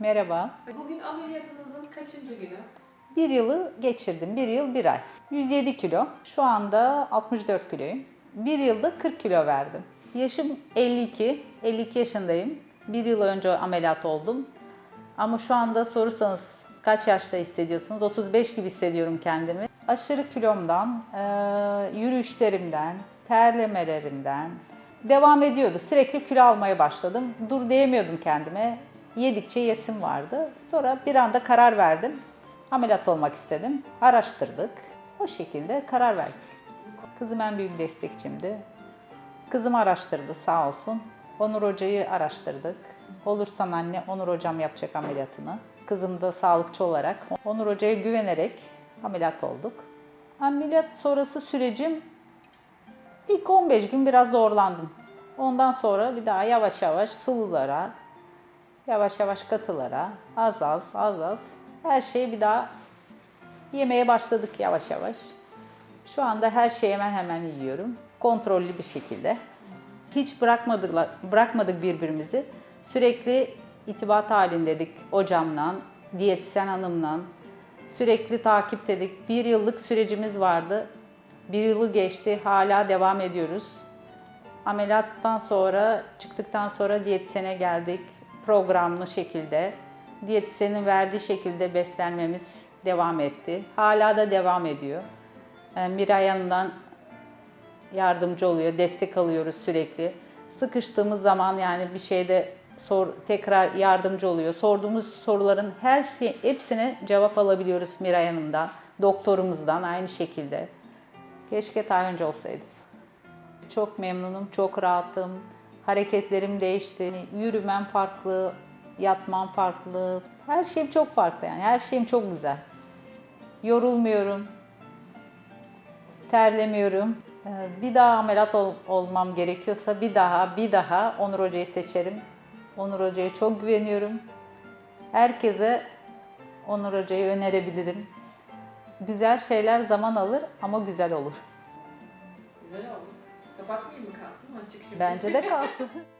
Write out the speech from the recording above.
Merhaba. Bugün ameliyatınızın kaçıncı günü? Bir yılı geçirdim. Bir yıl bir ay. 107 kilo. Şu anda 64 kiloyum. Bir yılda 40 kilo verdim. Yaşım 52. 52 yaşındayım. Bir yıl önce ameliyat oldum. Ama şu anda sorursanız kaç yaşta hissediyorsunuz? 35 gibi hissediyorum kendimi. Aşırı kilomdan, eee, yürüyüşlerimden, terlemelerimden devam ediyordu. Sürekli kilo almaya başladım. Dur diyemiyordum kendime. Yedikçe yesim vardı. Sonra bir anda karar verdim. Ameliyat olmak istedim. Araştırdık. O şekilde karar verdik. Kızım en büyük destekçimdi. Kızım araştırdı sağ olsun. Onur Hoca'yı araştırdık. Olursan anne Onur Hocam yapacak ameliyatını. Kızım da sağlıkçı olarak Onur Hoca'ya güvenerek ameliyat olduk. Ameliyat sonrası sürecim ilk 15 gün biraz zorlandım. Ondan sonra bir daha yavaş yavaş sıvılara, yavaş yavaş katılara, az az az az her şeyi bir daha yemeye başladık yavaş yavaş. Şu anda her şeyi hemen hemen yiyorum. Kontrollü bir şekilde. Hiç bırakmadık, bırakmadık birbirimizi. Sürekli itibat halindeydik hocamla, diyetisyen hanımla. Sürekli takiptedik. Bir yıllık sürecimiz vardı. Bir yılı geçti, hala devam ediyoruz. Ameliyattan sonra, çıktıktan sonra diyetisyene geldik. Programlı şekilde, diyetisyenin verdiği şekilde beslenmemiz devam etti. Hala da devam ediyor. Ee, Miray yanından yardımcı oluyor, destek alıyoruz sürekli. Sıkıştığımız zaman yani bir şeyde sor, tekrar yardımcı oluyor. Sorduğumuz soruların her şey, hepsine cevap alabiliyoruz Miray Hanım'dan, doktorumuzdan aynı şekilde. Keşke daha önce olsaydı. Çok memnunum, çok rahatım. Hareketlerim değişti. Yürümem farklı, yatmam farklı. Her şeyim çok farklı yani. Her şeyim çok güzel. Yorulmuyorum. Terlemiyorum. Ee, Bir daha ameliyat ol- olmam gerekiyorsa bir daha, bir daha Onur Hoca'yı seçerim. Onur Hoca'ya çok güveniyorum. Herkese Onur Hoca'yı önerebilirim. Güzel şeyler zaman alır ama güzel olur. Güzel oldu. Kapatmayayım mı mı açık şimdi? Bence de kalsın.